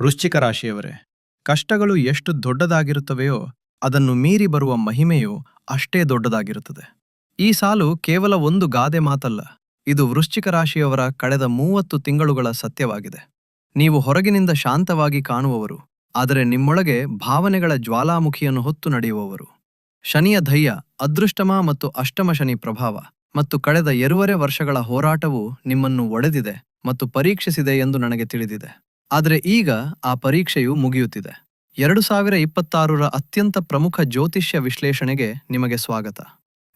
ವೃಶ್ಚಿಕ ರಾಶಿಯವರೇ, ಕಷ್ಟಗಳು ಎಷ್ಟು ದೊಡ್ಡದಾಗಿರುತ್ತವೆಯೋ ಅದನ್ನು ಮೀರಿ ಬರುವ ಮಹಿಮೆಯು ಅಷ್ಟೇ ದೊಡ್ಡದಾಗಿರುತ್ತದೆ. ಈ ಸಾಲು ಕೇವಲ ಒಂದು ಗಾದೆ ಮಾತಲ್ಲ, ಇದು ವೃಶ್ಚಿಕ ರಾಶಿಯವರ ಕಳೆದ ಮೂವತ್ತು ತಿಂಗಳುಗಳ ಸತ್ಯವಾಗಿದೆ. ನೀವು ಹೊರಗಿನಿಂದ ಶಾಂತವಾಗಿ ಕಾಣುವವರು, ಆದರೆ ನಿಮ್ಮೊಳಗೆ ಭಾವನೆಗಳ ಜ್ವಾಲಾಮುಖಿಯನ್ನು ಹೊತ್ತು ನಡೆಯುವವರು. ಶನಿಯ ಧೈರ್ಯ, ಅದೃಷ್ಟಮ ಮತ್ತು ಅಷ್ಟಮ ಶನಿ ಪ್ರಭಾವ ಮತ್ತು ಕಳೆದ ಎರುವರೆ ವರ್ಷಗಳ ಹೋರಾಟವು ನಿಮ್ಮನ್ನು ಒಡೆದಿದೆ ಮತ್ತು ಪರೀಕ್ಷಿಸಿದೆ ಎಂದು ನನಗೆ ತಿಳಿದಿದೆ. ಆದರೆ ಈಗ ಆ ಪರೀಕ್ಷೆಯು ಮುಗಿಯುತ್ತಿದೆ. ಎರಡು ಸಾವಿರ ಇಪ್ಪತ್ತಾರರ ಅತ್ಯಂತ ಪ್ರಮುಖ ಜ್ಯೋತಿಷ್ಯ ವಿಶ್ಲೇಷಣೆಗೆ ನಿಮಗೆ ಸ್ವಾಗತ.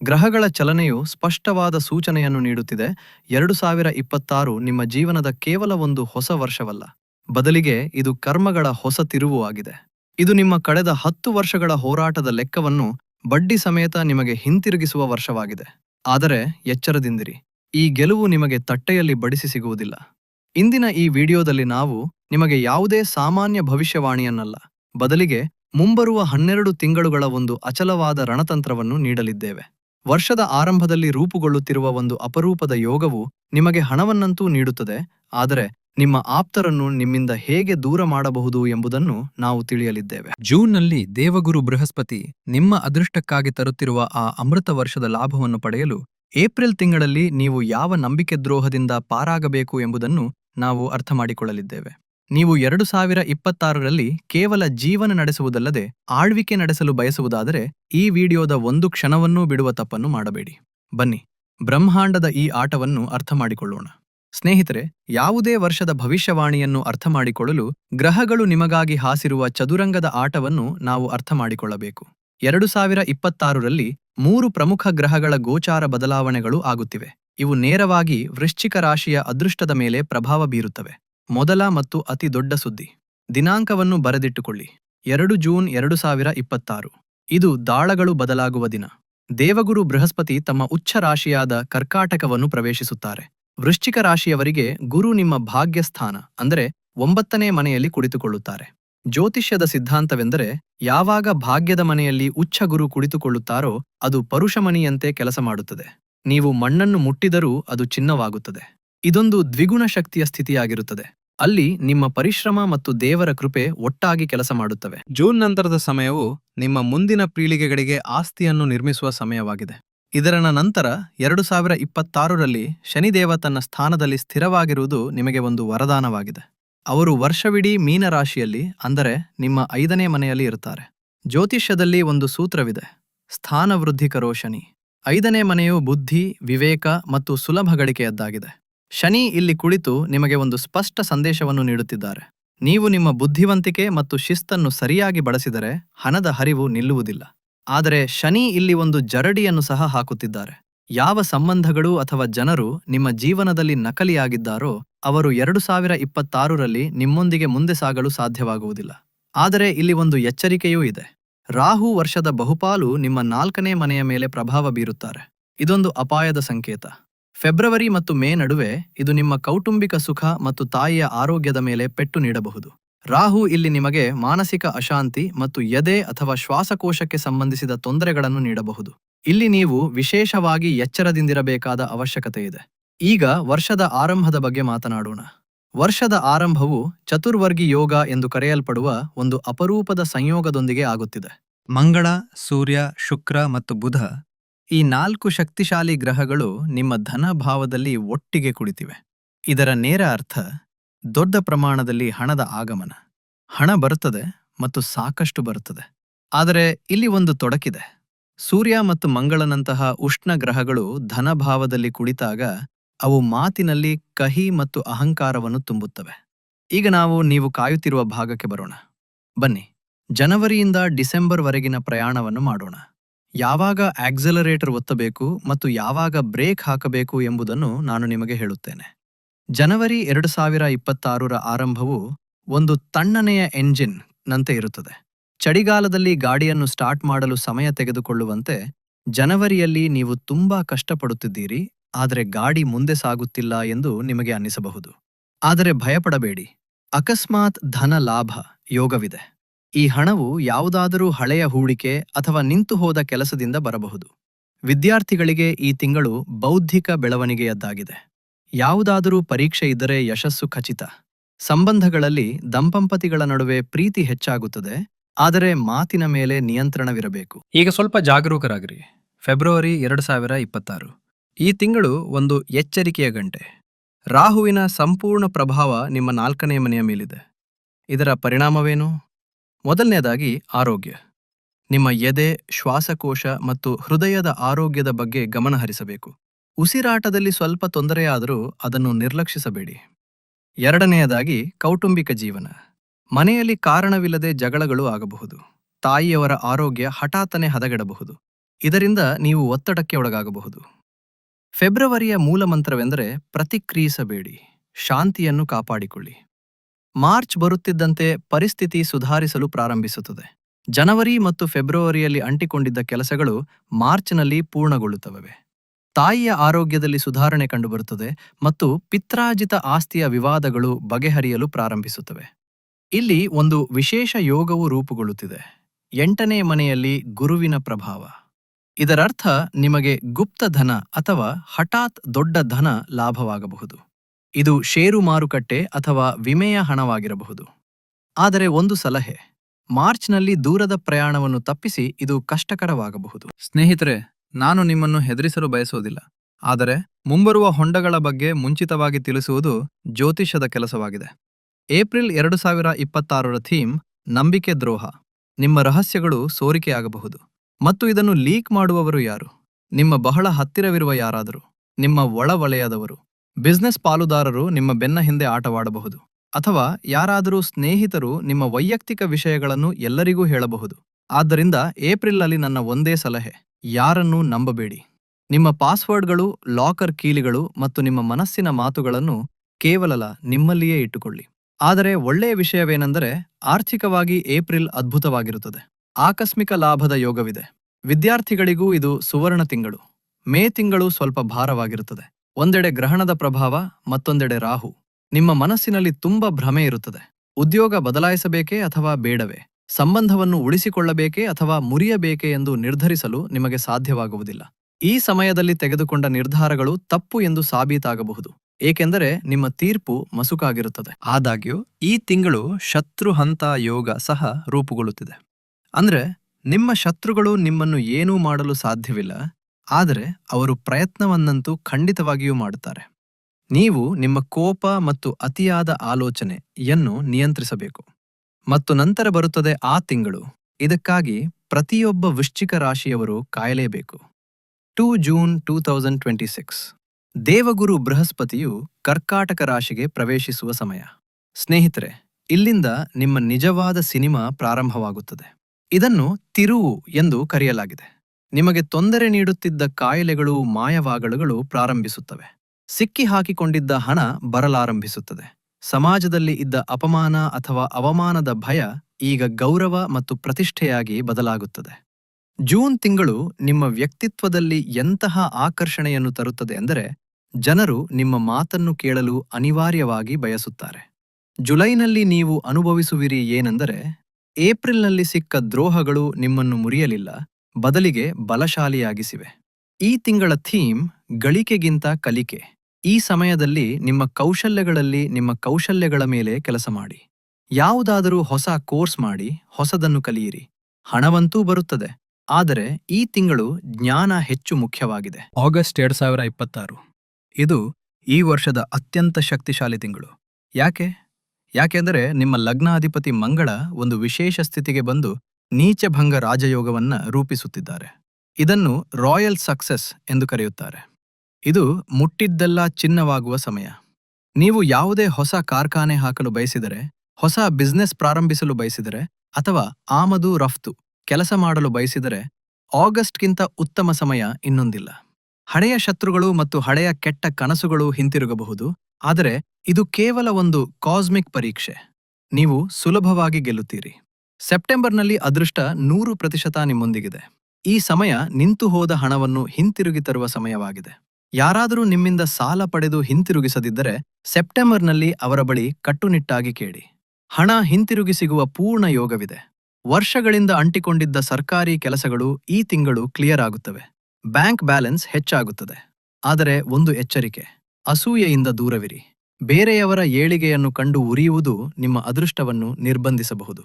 ಗ್ರಹಗಳ ಚಲನೆಯು ಸ್ಪಷ್ಟವಾದ ಸೂಚನೆಯನ್ನು ನೀಡುತ್ತಿದೆ. ಎರಡು ಸಾವಿರ ಇಪ್ಪತ್ತಾರು ನಿಮ್ಮ ಜೀವನದ ಕೇವಲ ಒಂದು ಹೊಸ ವರ್ಷವಲ್ಲ. ಬದಲಿಗೆ ಇದು ಕರ್ಮಗಳ ಹೊಸ ತಿರುವು ಆಗಿದೆ. ಇದು ನಿಮ್ಮ ಕಳೆದ ಹತ್ತು ವರ್ಷಗಳ ಹೋರಾಟದ ಲೆಕ್ಕವನ್ನು ಬಡ್ಡಿ ಸಮೇತ ನಿಮಗೆ ಹಿಂತಿರುಗಿಸುವ ವರ್ಷವಾಗಿದೆ. ಆದರೆ ಎಚ್ಚರದಿಂದಿರಿ. ಈ ಗೆಲುವು ನಿಮಗೆ ತಟ್ಟೆಯಲ್ಲಿ ಬಡಿಸಿ ಸಿಗುವುದಿಲ್ಲ. ಇಂದಿನ ಈ ವಿಡಿಯೋದಲ್ಲಿ ನಾವು ನಿಮಗೆ ಯಾವುದೇ ಸಾಮಾನ್ಯ ಭವಿಷ್ಯವಾಣಿಯನ್ನಲ್ಲ, ಬದಲಿಗೆ ಮುಂಬರುವ ಹನ್ನೆರಡು ತಿಂಗಳುಗಳ ಒಂದು ಅಚಲವಾದ ರಣತಂತ್ರವನ್ನು ನೀಡಲಿದ್ದೇವೆ. ವರ್ಷದ ಆರಂಭದಲ್ಲಿ ರೂಪುಗೊಳ್ಳುತ್ತಿರುವ ಒಂದು ಅಪರೂಪದ ಯೋಗವು ನಿಮಗೆ ಹಣವನ್ನಂತೂ ನೀಡುತ್ತದೆ, ಆದರೆ ನಿಮ್ಮ ಆಪ್ತರನ್ನು ನಿಮ್ಮಿಂದ ಹೇಗೆ ದೂರ ಮಾಡಬಹುದು ಎಂಬುದನ್ನು ನಾವು ತಿಳಿಯಲಿದ್ದೇವೆ. ಜೂನ್ನಲ್ಲಿ ದೇವಗುರು ಬೃಹಸ್ಪತಿ ನಿಮ್ಮ ಅದೃಷ್ಟಕ್ಕಾಗಿ ತರುತ್ತಿರುವ ಆ ಅಮೃತ ವರ್ಷದ ಲಾಭವನ್ನು ಪಡೆಯಲು ಏಪ್ರಿಲ್ ತಿಂಗಳಲ್ಲಿ ನೀವು ಯಾವ ನಂಬಿಕೆ ದ್ರೋಹದಿಂದ ಪಾರಾಗಬೇಕು ಎಂಬುದನ್ನು ನಾವು ಅರ್ಥ ಮಾಡಿಕೊಳ್ಳಲಿದ್ದೇವೆ ನೀವು ಎರಡು ಸಾವಿರ ಇಪ್ಪತ್ತಾರರಲ್ಲಿ ಕೇವಲ ಜೀವನ ನಡೆಸುವುದಲ್ಲದೆ ಆಳ್ವಿಕೆ ನಡೆಸಲು ಬಯಸುವುದಾದರೆ ಈ ವಿಡಿಯೋದ ಒಂದು ಕ್ಷಣವನ್ನೂ ಬಿಡುವ ತಪ್ಪನ್ನು ಮಾಡಬೇಡಿ. ಬನ್ನಿ, ಬ್ರಹ್ಮಾಂಡದ ಈ ಆಟವನ್ನು ಅರ್ಥ ಮಾಡಿಕೊಳ್ಳೋಣ ಸ್ನೇಹಿತರೆ, ಯಾವುದೇ ವರ್ಷದ ಭವಿಷ್ಯವಾಣಿಯನ್ನು ಅರ್ಥ ಮಾಡಿಕೊಳ್ಳಲು ಗ್ರಹಗಳು ನಿಮಗಾಗಿ ಹಾಸಿರುವ ಚದುರಂಗದ ಆಟವನ್ನು ನಾವು ಅರ್ಥ ಮಾಡಿಕೊಳ್ಳಬೇಕು ಎರಡು ಸಾವಿರ ಇಪ್ಪತ್ತಾರರಲ್ಲಿ ಮೂರು ಪ್ರಮುಖ ಗ್ರಹಗಳ ಗೋಚಾರ ಬದಲಾವಣೆಗಳು ಆಗುತ್ತಿವೆ. ಇವು ನೇರವಾಗಿ ವೃಶ್ಚಿಕ ರಾಶಿಯ ಅದೃಷ್ಟದ ಮೇಲೆ ಪ್ರಭಾವ ಬೀರುತ್ತವೆ. ಮೊದಲ ಮತ್ತು ಅತಿ ದೊಡ್ಡ ಸುದ್ದಿ. ದಿನಾಂಕವನ್ನು ಬರೆದಿಟ್ಟುಕೊಳ್ಳಿ. ಎರಡು ಜೂನ್ ಎರಡು ಸಾವಿರ ಇಪ್ಪತ್ತಾರು. ಇದು ದಾಳಗಳು ಬದಲಾಗುವ ದಿನ. ದೇವಗುರು ಬೃಹಸ್ಪತಿ ತಮ್ಮ ಉಚ್ಚ ರಾಶಿಯಾದ ಕರ್ಕಾಟಕವನ್ನು ಪ್ರವೇಶಿಸುತ್ತಾರೆ. ವೃಶ್ಚಿಕ ರಾಶಿಯವರಿಗೆ ಗುರು ನಿಮ್ಮ ಭಾಗ್ಯಸ್ಥಾನ, ಅಂದರೆ ಒಂಬತ್ತನೇ ಮನೆಯಲ್ಲಿ ಕುಳಿತುಕೊಳ್ಳುತ್ತಾರೆ. ಜ್ಯೋತಿಷ್ಯದ ಸಿದ್ಧಾಂತವೆಂದರೆ ಯಾವಾಗ ಭಾಗ್ಯದ ಮನೆಯಲ್ಲಿ ಉಚ್ಛಗುರು ಕುಳಿತುಕೊಳ್ಳುತ್ತಾರೋ ಅದು ಪರುಷಮನಿಯಂತೆ ಕೆಲಸ ಮಾಡುತ್ತದೆ. ನೀವು ಮಣ್ಣನ್ನು ಮುಟ್ಟಿದರೂ ಅದು ಚಿನ್ನವಾಗುತ್ತದೆ. ಇದೊಂದು ದ್ವಿಗುಣ ಶಕ್ತಿಯ ಸ್ಥಿತಿಯಾಗಿರುತ್ತದೆ. ಅಲ್ಲಿ ನಿಮ್ಮ ಪರಿಶ್ರಮ ಮತ್ತು ದೇವರ ಕೃಪೆ ಒಟ್ಟಾಗಿ ಕೆಲಸ ಮಾಡುತ್ತವೆ. ಜೂನ್ ನಂತರದ ಸಮಯವು ನಿಮ್ಮ ಮುಂದಿನ ಪೀಳಿಗೆಗಳಿಗೆ ಆಸ್ತಿಯನ್ನು ನಿರ್ಮಿಸುವ ಸಮಯವಾಗಿದೆ. ಇದರ ನಂತರ ಎರಡು ಸಾವಿರ ಇಪ್ಪತ್ತಾರರಲ್ಲಿ ಶನಿದೇವ ತನ್ನ ಸ್ಥಾನದಲ್ಲಿ ಸ್ಥಿರವಾಗಿರುವುದು ನಿಮಗೆ ಒಂದು ವರದಾನವಾಗಿದೆ. ಅವರು ವರ್ಷವಿಡೀ ಮೀನರಾಶಿಯಲ್ಲಿ, ಅಂದರೆ ನಿಮ್ಮ ಐದನೇ ಮನೆಯಲ್ಲಿ ಇರುತ್ತಾರೆ. ಜ್ಯೋತಿಷ್ಯದಲ್ಲಿ ಒಂದು ಸೂತ್ರವಿದೆ ಸ್ಥಾನವೃದ್ಧಿಕರೋ ಶನಿ ಐದನೇ ಮನೆಯು ಬುದ್ಧಿ, ವಿವೇಕ ಮತ್ತು ಸುಲಭ ಗಳಿಕೆಯದ್ದಾಗಿದೆ. ಶನಿ ಇಲ್ಲಿ ಕುಳಿತು ನಿಮಗೆ ಒಂದು ಸ್ಪಷ್ಟ ಸಂದೇಶವನ್ನು ನೀಡುತ್ತಿದ್ದಾರೆ. ನೀವು ನಿಮ್ಮ ಬುದ್ಧಿವಂತಿಕೆ ಮತ್ತು ಶಿಸ್ತನ್ನು ಸರಿಯಾಗಿ ಬಳಸಿದರೆ ಹಣದ ಹರಿವು ನಿಲ್ಲುವುದಿಲ್ಲ. ಆದರೆ ಶನಿ ಇಲ್ಲಿ ಒಂದು ಜರಡಿಯನ್ನು ಸಹ ಹಾಕುತ್ತಿದ್ದಾರೆ. ಯಾವ ಸಂಬಂಧಗಳು ಅಥವಾ ಜನರು ನಿಮ್ಮ ಜೀವನದಲ್ಲಿ ನಕಲಿಯಾಗಿದ್ದಾರೋ ಅವರು ಎರಡು ಸಾವಿರ ಇಪ್ಪತ್ತಾರರಲ್ಲಿ ನಿಮ್ಮೊಂದಿಗೆ ಮುಂದೆ ಸಾಗಲು ಸಾಧ್ಯವಾಗುವುದಿಲ್ಲ. ಆದರೆ ಇಲ್ಲಿ ಒಂದು ಎಚ್ಚರಿಕೆಯೂ ಇದೆ. ರಾಹು ವರ್ಷದ ಬಹುಪಾಲು ನಿಮ್ಮ ನಾಲ್ಕನೇ ಮನೆಯ ಮೇಲೆ ಪ್ರಭಾವ ಬೀರುತ್ತಾರೆ. ಇದೊಂದು ಅಪಾಯದ ಸಂಕೇತ. ಫೆಬ್ರವರಿ ಮತ್ತು ಮೇ ನಡುವೆ ಇದು ನಿಮ್ಮ ಕೌಟುಂಬಿಕ ಸುಖ ಮತ್ತು ತಾಯಿಯ ಆರೋಗ್ಯದ ಮೇಲೆ ಪೆಟ್ಟು ನೀಡಬಹುದು. ರಾಹು ಇಲ್ಲಿ ನಿಮಗೆ ಮಾನಸಿಕ ಅಶಾಂತಿ ಮತ್ತು ಎದೆ ಅಥವಾ ಶ್ವಾಸಕೋಶಕ್ಕೆ ಸಂಬಂಧಿಸಿದ ತೊಂದರೆಗಳನ್ನು ನೀಡಬಹುದು. ಇಲ್ಲಿ ನೀವು ವಿಶೇಷವಾಗಿ ಎಚ್ಚರದಿಂದಿರಬೇಕಾದ ಅವಶ್ಯಕತೆ ಇದೆ. ಈಗ ವರ್ಷದ ಆರಂಭದ ಬಗ್ಗೆ ಮಾತನಾಡೋಣ. ವರ್ಷದ ಆರಂಭವು ಚತುರ್ವರ್ಗಿ ಯೋಗ ಎಂದು ಕರೆಯಲ್ಪಡುವ ಒಂದು ಅಪರೂಪದ ಸಂಯೋಗದೊಂದಿಗೆ ಆಗುತ್ತಿದೆ. ಮಂಗಳ, ಸೂರ್ಯ, ಶುಕ್ರ ಮತ್ತು ಬುಧ ಈ ನಾಲ್ಕು ಶಕ್ತಿಶಾಲಿ ಗ್ರಹಗಳು ನಿಮ್ಮ ಧನ ಭಾವದಲ್ಲಿ ಒಟ್ಟಿಗೆ ಕುಳಿತಿವೆ. ಇದರ ನೇರ ಅರ್ಥ ದೊಡ್ಡ ಪ್ರಮಾಣದಲ್ಲಿ ಹಣದ ಆಗಮನ. ಹಣ ಬರುತ್ತದೆ ಮತ್ತು ಸಾಕಷ್ಟು ಬರುತ್ತದೆ. ಆದರೆ ಇಲ್ಲಿ ಒಂದು ತೊಡಕಿದೆ. ಸೂರ್ಯ ಮತ್ತು ಮಂಗಳನಂತಹ ಉಷ್ಣ ಗ್ರಹಗಳು ಧನಭಾವದಲ್ಲಿ ಕುಳಿತಾಗ ಅವು ಮಾತಿನಲ್ಲಿ ಕಹಿ ಮತ್ತು ಅಹಂಕಾರವನ್ನು ತುಂಬುತ್ತವೆ. ಈಗ ನಾವು, ನೀವು ಕಾಯುತ್ತಿರುವ ಭಾಗಕ್ಕೆ ಬರೋಣ. ಬನ್ನಿ. ಜನವರಿಯಿಂದ ಡಿಸೆಂಬರ್ವರೆಗಿನ ಪ್ರಯಾಣವನ್ನು ಮಾಡೋಣ. ಯಾವಾಗ ಆಕ್ಸಲರೇಟರ್ ಒತ್ತಬೇಕು ಮತ್ತು ಯಾವಾಗ ಬ್ರೇಕ್ ಹಾಕಬೇಕು ಎಂಬುದನ್ನು ನಾನು ನಿಮಗೆ ಹೇಳುತ್ತೇನೆ. ಜನವರಿ ಎರಡು ಸಾವಿರ ಇಪ್ಪತ್ತಾರರ ಆರಂಭವು ಒಂದು ತಣ್ಣನೆಯ ಎಂಜಿನ್ ನಂತೆ ಇರುತ್ತದೆ. ಚಳಿಗಾಲದಲ್ಲಿ ಗಾಡಿಯನ್ನು ಸ್ಟಾರ್ಟ್ ಮಾಡಲು ಸಮಯ ತೆಗೆದುಕೊಳ್ಳುವಂತೆ ಜನವರಿಯಲ್ಲಿ ನೀವು ತುಂಬಾ ಕಷ್ಟಪಡುತ್ತಿದ್ದೀರಿ, ಆದರೆ ಗಾಡಿ ಮುಂದೆ ಸಾಗುತ್ತಿಲ್ಲ ಎಂದು ನಿಮಗೆ ಅನ್ನಿಸಬಹುದು. ಆದರೆ ಭಯಪಡಬೇಡಿ. ಅಕಸ್ಮಾತ್ ಧನ ಲಾಭ ಯೋಗವಿದೆ. ಈ ಹಣವು ಯಾವುದಾದರೂ ಹಳೆಯ ಹೂಡಿಕೆ ಅಥವಾ ನಿಂತು ಹೋದ ಕೆಲಸದಿಂದ ಬರಬಹುದು. ವಿದ್ಯಾರ್ಥಿಗಳಿಗೆ ಈ ತಿಂಗಳು ಬೌದ್ಧಿಕ ಬೆಳವಣಿಗೆಯದ್ದಾಗಿದೆ. ಯಾವುದಾದರೂ ಪರೀಕ್ಷೆ ಇದ್ದರೆ ಯಶಸ್ಸು ಖಚಿತ. ಸಂಬಂಧಗಳಲ್ಲಿ ದಂಪಂಪತಿಗಳ ನಡುವೆ ಪ್ರೀತಿ ಹೆಚ್ಚಾಗುತ್ತದೆ. ಆದರೆ ಮಾತಿನ ಮೇಲೆ ನಿಯಂತ್ರಣವಿರಬೇಕು. ಈಗ ಸ್ವಲ್ಪ ಜಾಗರೂಕರಾಗಿರಿ. ಫೆಬ್ರವರಿ ಎರಡು ಸಾವಿರ ಇಪ್ಪತ್ತಾರು. ಈ ತಿಂಗಳು ಒಂದು ಎಚ್ಚರಿಕೆಯ ಗಂಟೆ. ರಾಹುವಿನ ಸಂಪೂರ್ಣ ಪ್ರಭಾವ ನಿಮ್ಮ ನಾಲ್ಕನೇ ಮನೆಯ ಮೇಲಿದೆ. ಇದರ ಪರಿಣಾಮವೇನು? ಮೊದಲನೇದಾಗಿ ಆರೋಗ್ಯ. ನಿಮ್ಮ ಎದೆ, ಶ್ವಾಸಕೋಶ ಮತ್ತು ಹೃದಯದ ಆರೋಗ್ಯದ ಬಗ್ಗೆ ಗಮನ ಹರಿಸಬೇಕು. ಉಸಿರಾಟದಲ್ಲಿ ಸ್ವಲ್ಪ ತೊಂದರೆಯಾದರೂ ಅದನ್ನು ನಿರ್ಲಕ್ಷಿಸಬೇಡಿ. ಎರಡನೆಯದಾಗಿ ಕೌಟುಂಬಿಕ ಜೀವನ. ಮನೆಯಲ್ಲಿ ಕಾರಣವಿಲ್ಲದೆ ಜಗಳಗಳು ಆಗಬಹುದು. ತಾಯಿಯವರ ಆರೋಗ್ಯ ಹಠಾತ್ತನೆ ಹದಗೆಡಬಹುದು. ಇದರಿಂದ ನೀವು ಒತ್ತಡಕ್ಕೆ ಒಳಗಾಗಬಹುದು. ಫೆಬ್ರವರಿಯ ಮೂಲಮಂತ್ರವೆಂದರೆ ಪ್ರತಿಕ್ರಿಯಿಸಬೇಡಿ. ಶಾಂತಿಯನ್ನು ಕಾಪಾಡಿಕೊಳ್ಳಿ. ಮಾರ್ಚ್ ಬರುತ್ತಿದ್ದಂತೆ ಪರಿಸ್ಥಿತಿ ಸುಧಾರಿಸಲು ಪ್ರಾರಂಭಿಸುತ್ತದೆ. ಜನವರಿ ಮತ್ತು ಫೆಬ್ರವರಿಯಲ್ಲಿ ಅಂಟಿಕೊಂಡಿದ್ದ ಕೆಲಸಗಳು ಮಾರ್ಚ್ನಲ್ಲಿ ಪೂರ್ಣಗೊಳ್ಳುತ್ತವೆ. ತಾಯಿಯ ಆರೋಗ್ಯದಲ್ಲಿ ಸುಧಾರಣೆ ಕಂಡುಬರುತ್ತದೆ ಮತ್ತು ಪಿತ್ರಾಜಿತ ಆಸ್ತಿಯ ವಿವಾದಗಳು ಬಗೆಹರಿಯಲು ಪ್ರಾರಂಭಿಸುತ್ತವೆ. ಇಲ್ಲಿ ಒಂದು ವಿಶೇಷ ಯೋಗವು ರೂಪುಗೊಳ್ಳುತ್ತಿದೆ. ಎಂಟನೇ ಮನೆಯಲ್ಲಿ ಗುರುವಿನ ಪ್ರಭಾವ. ಇದರರ್ಥ ನಿಮಗೆ ಗುಪ್ತ ಧನ ಅಥವಾ ಹಠಾತ್ ದೊಡ್ಡ ಧನ ಲಾಭವಾಗಬಹುದು. ಇದು ಷೇರು ಮಾರುಕಟ್ಟೆ ಅಥವಾ ವಿಮೆಯ ಹಣವಾಗಿರಬಹುದು. ಆದರೆ ಒಂದು ಸಲಹೆ. ಮಾರ್ಚ್ನಲ್ಲಿ ದೂರದ ಪ್ರಯಾಣವನ್ನು ತಪ್ಪಿಸಿ ಇದು ಕಷ್ಟಕರವಾಗಬಹುದು. ಸ್ನೇಹಿತರೆ, ನಾನು ನಿಮ್ಮನ್ನು ಹೆದರಿಸಲು ಬಯಸುವುದಿಲ್ಲ. ಆದರೆ ಮುಂಬರುವ ಹೊಂಡಗಳ ಬಗ್ಗೆ ಮುಂಚಿತವಾಗಿ ತಿಳಿಸುವುದು ಜ್ಯೋತಿಷ್ಯದ ಕೆಲಸವಾಗಿದೆ. ಏಪ್ರಿಲ್ ಎರಡು ಸಾವಿರ ಇಪ್ಪತ್ತಾರರ ಥೀಮ್, ನಂಬಿಕೆ ದ್ರೋಹ. ನಿಮ್ಮ ರಹಸ್ಯಗಳು ಸೋರಿಕೆಯಾಗಬಹುದು. ಮತ್ತು ಇದನ್ನು ಲೀಕ್ ಮಾಡುವವರು ಯಾರು? ನಿಮ್ಮ ಬಹಳ ಹತ್ತಿರವಿರುವ ಯಾರಾದರೂ? ನಿಮ್ಮ ಒಳವಲಯದವರು ಬಿಸ್ನೆಸ್ ಪಾಲುದಾರರು ನಿಮ್ಮ ಬೆನ್ನ ಹಿಂದೆ ಆಟವಾಡಬಹುದು. ಅಥವಾ ಯಾರಾದರೂ ಸ್ನೇಹಿತರು ನಿಮ್ಮ ವೈಯಕ್ತಿಕ ವಿಷಯಗಳನ್ನು ಎಲ್ಲರಿಗೂ ಹೇಳಬಹುದು. ಆದ್ದರಿಂದ ಏಪ್ರಿಲ್ನಲ್ಲಿ ನನ್ನ ಒಂದೇ ಸಲಹೆ, ಯಾರನ್ನೂ ನಂಬಬೇಡಿ. ನಿಮ್ಮ ಪಾಸ್ವರ್ಡ್ಗಳು, ಲಾಕರ್ ಕೀಲಿಗಳು ಮತ್ತು ನಿಮ್ಮ ಮನಸ್ಸಿನ ಮಾತುಗಳನ್ನು ಕೇವಲ ನಿಮ್ಮಲ್ಲಿಯೇ ಇಟ್ಟುಕೊಳ್ಳಿ. ಆದರೆ ಒಳ್ಳೆಯ ವಿಷಯವೇನೆಂದರೆ ಆರ್ಥಿಕವಾಗಿ ಏಪ್ರಿಲ್ ಅದ್ಭುತವಾಗಿರುತ್ತದೆ. ಆಕಸ್ಮಿಕ ಲಾಭದ ಯೋಗವಿದೆ. ವಿದ್ಯಾರ್ಥಿಗಳಿಗೂ ಇದು ಸುವರ್ಣ ತಿಂಗಳು. ಮೇ ತಿಂಗಳು ಸ್ವಲ್ಪ ಭಾರವಾಗಿರುತ್ತದೆ. ಒಂದೆಡೆ ಗ್ರಹಣದ ಪ್ರಭಾವ, ಮತ್ತೊಂದೆಡೆ ರಾಹು. ನಿಮ್ಮ ಮನಸ್ಸಿನಲ್ಲಿ ತುಂಬ ಭ್ರಮೆ ಇರುತ್ತದೆ. ಉದ್ಯೋಗ ಬದಲಾಯಿಸಬೇಕೇ ಅಥವಾ ಬೇಡವೇ? ಸಂಬಂಧವನ್ನು ಉಳಿಸಿಕೊಳ್ಳಬೇಕೇ ಅಥವಾ ಮುರಿಯಬೇಕೇ ಎಂದು ನಿರ್ಧರಿಸಲು ನಿಮಗೆ ಸಾಧ್ಯವಾಗುವುದಿಲ್ಲ. ಈ ಸಮಯದಲ್ಲಿ ತೆಗೆದುಕೊಂಡ ನಿರ್ಧಾರಗಳು ತಪ್ಪು ಎಂದು ಸಾಬೀತಾಗಬಹುದು. ಏಕೆಂದರೆ ನಿಮ್ಮ ತೀರ್ಪು ಮಸುಕಾಗಿರುತ್ತದೆ. ಆದಾಗ್ಯೂ, ಈ ತಿಂಗಳು ಶತ್ರು ಹಂತ ಯೋಗ ಸಹ ರೂಪುಗೊಳ್ಳುತ್ತಿದೆ. ಅಂದ್ರೆ, ನಿಮ್ಮ ಶತ್ರುಗಳು ನಿಮ್ಮನ್ನು ಏನೂ ಮಾಡಲು ಸಾಧ್ಯವಿಲ್ಲ, ಆದರೆ ಅವರು ಪ್ರಯತ್ನವನ್ನಂತೂ ಖಂಡಿತವಾಗಿಯೂ ಮಾಡುತ್ತಾರೆ. ನೀವು ನಿಮ್ಮ ಕೋಪ ಮತ್ತು ಅತಿಯಾದ ಆಲೋಚನೆಯನ್ನು ನಿಯಂತ್ರಿಸಬೇಕು. ಮತ್ತು ನಂತರ ಬರುತ್ತದೆ ಆ ತಿಂಗಳು. ಇದಕ್ಕಾಗಿ ಪ್ರತಿಯೊಬ್ಬ ವೃಶ್ಚಿಕ ರಾಶಿಯವರು ಕಾಯಲೇಬೇಕು. Two June two thousand twenty six. ದೇವಗುರು ಬೃಹಸ್ಪತಿಯು ಕರ್ಕಾಟಕ ರಾಶಿಗೆ ಪ್ರವೇಶಿಸುವ ಸಮಯ. ಸ್ನೇಹಿತರೆ, ಇಲ್ಲಿಂದ ನಿಮ್ಮ ನಿಜವಾದ ಸಿನಿಮಾ ಪ್ರಾರಂಭವಾಗುತ್ತದೆ. ಇದನ್ನು ತಿರುವು ಎಂದು ಕರೆಯಲಾಗಿದೆ. ನಿಮಗೆ ತೊಂದರೆ ನೀಡುತ್ತಿದ್ದ ಕಾಯಿಲೆಗಳು ಮಾಯವಾಗಳುಗಳು ಪ್ರಾರಂಭಿಸುತ್ತವೆ. ಸಿಕ್ಕಿ ಹಾಕಿಕೊಂಡಿದ್ದ ಹಣ ಬರಲಾರಂಭಿಸುತ್ತದೆ. ಸಮಾಜದಲ್ಲಿ ಇದ್ದ ಅಪಮಾನ ಅಥವಾ ಅವಮಾನದ ಭಯ ಈಗ ಗೌರವ ಮತ್ತು ಪ್ರತಿಷ್ಠೆಯಾಗಿ ಬದಲಾಗುತ್ತದೆ. ಜೂನ್ ತಿಂಗಳು ನಿಮ್ಮ ವ್ಯಕ್ತಿತ್ವದಲ್ಲಿ ಎಂತಹ ಆಕರ್ಷಣೆಯನ್ನು ತರುತ್ತದೆ ಅಂದರೆ ಜನರು ನಿಮ್ಮ ಮಾತನ್ನು ಕೇಳಲು ಅನಿವಾರ್ಯವಾಗಿ ಬಯಸುತ್ತಾರೆ. ಜುಲೈನಲ್ಲಿ ನೀವು ಅನುಭವಿಸುವಿರಿ ಏನೆಂದರೆ, ಏಪ್ರಿಲ್ನಲ್ಲಿ ಸಿಕ್ಕ ದ್ರೋಹಗಳು ನಿಮ್ಮನ್ನು ಮುರಿಯಲಿಲ್ಲ, ಬದಲಿಗೆ ಬಲಶಾಲಿಯಾಗಿಸಿವೆ. ಈ ತಿಂಗಳ ಥೀಮ್, ಗಳಿಕೆಗಿಂತ ಕಲಿಕೆ. ಈ ಸಮಯದಲ್ಲಿ ನಿಮ್ಮ ಕೌಶಲ್ಯಗಳಲ್ಲಿ ನಿಮ್ಮ ಕೌಶಲ್ಯಗಳ ಮೇಲೆ ಕೆಲಸ ಮಾಡಿ. ಯಾವುದಾದರೂ ಹೊಸ ಕೋರ್ಸ್ ಮಾಡಿ, ಹೊಸದನ್ನು ಕಲಿಯಿರಿ. ಹಣವಂತೂ ಬರುತ್ತದೆ. ಆದರೆ ಈ ತಿಂಗಳು ಜ್ಞಾನ ಹೆಚ್ಚು ಮುಖ್ಯವಾಗಿದೆ. ಆಗಸ್ಟ್ ಎರಡು ಸಾವಿರ ಇಪ್ಪತ್ತಾರು. ಇದು ಈ ವರ್ಷದ ಅತ್ಯಂತ ಶಕ್ತಿಶಾಲಿ ತಿಂಗಳು. ಯಾಕೆ? ಯಾಕೆಂದರೆ ನಿಮ್ಮ ಲಗ್ನಾಧಿಪತಿ ಮಂಗಳ ಒಂದು ವಿಶೇಷ ಸ್ಥಿತಿಗೆ ಬಂದು ನೀಚಭಂಗ ರಾಜಯೋಗವನ್ನ ರೂಪಿಸುತ್ತಿದ್ದಾರೆ. ಇದನ್ನು ರಾಯಲ್ ಸಕ್ಸೆಸ್ ಎಂದು ಕರೆಯುತ್ತಾರೆ. ಇದು ಮುಟ್ಟಿದ್ದೆಲ್ಲ ಚಿನ್ನವಾಗುವ ಸಮಯ. ನೀವು ಯಾವುದೇ ಹೊಸ ಕಾರ್ಖಾನೆ ಹಾಕಲು ಬಯಸಿದರೆ, ಹೊಸ ಬಿಸ್ನೆಸ್ ಪ್ರಾರಂಭಿಸಲು ಬಯಸಿದರೆ, ಅಥವಾ ಆಮದು ರಫ್ತು ಕೆಲಸ ಮಾಡಲು ಬಯಸಿದರೆ, ಆಗಸ್ಟ್ಗಿಂತ ಉತ್ತಮ ಸಮಯ ಇನ್ನೊಂದಿಲ್ಲ. ಹಳೆಯ ಶತ್ರುಗಳು ಮತ್ತು ಹಳೆಯ ಕೆಟ್ಟ ಕನಸುಗಳು ಹಿಂತಿರುಗಬಹುದು, ಆದರೆ ಇದು ಕೇವಲ ಒಂದು ಕಾಸ್ಮಿಕ್ ಪರೀಕ್ಷೆ. ನೀವು ಸುಲಭವಾಗಿ ಗೆಲ್ಲುತ್ತೀರಿ. ಸೆಪ್ಟೆಂಬರ್ನಲ್ಲಿ ಅದೃಷ್ಟ ನೂರು ಪ್ರತಿಶತ ನಿಮ್ಮೊಂದಿಗಿದೆ. ಈ ಸಮಯ ನಿಂತು ಹೋದ ಹಣವನ್ನು ಹಿಂತಿರುಗಿ ತರುವ ಸಮಯವಾಗಿದೆ. ಯಾರಾದರೂ ನಿಮ್ಮಿಂದ ಸಾಲ ಪಡೆದು ಹಿಂತಿರುಗಿಸದಿದ್ದರೆ ಸೆಪ್ಟೆಂಬರ್ನಲ್ಲಿ ಅವರ ಬಳಿ ಕಟ್ಟುನಿಟ್ಟಾಗಿ ಕೇಳಿ. ಹಣ ಹಿಂತಿರುಗಿ ಸಿಗುವ ಪೂರ್ಣ ಯೋಗವಿದೆ. ವರ್ಷಗಳಿಂದ ಅಂಟಿಕೊಂಡಿದ್ದ ಸರ್ಕಾರಿ ಕೆಲಸಗಳು ಈ ತಿಂಗಳು ಕ್ಲಿಯರ್ ಆಗುತ್ತವೆ. ಬ್ಯಾಂಕ್ ಬ್ಯಾಲೆನ್ಸ್ ಹೆಚ್ಚಾಗುತ್ತದೆ. ಆದರೆ ಒಂದು ಎಚ್ಚರಿಕೆ, ಅಸೂಯೆಯಿಂದ ದೂರವಿರಿ. ಬೇರೆಯವರ ಏಳಿಗೆಯನ್ನು ಕಂಡು ಉರಿಯುವುದು ನಿಮ್ಮ ಅದೃಷ್ಟವನ್ನು ನಿರ್ಬಂಧಿಸಬಹುದು.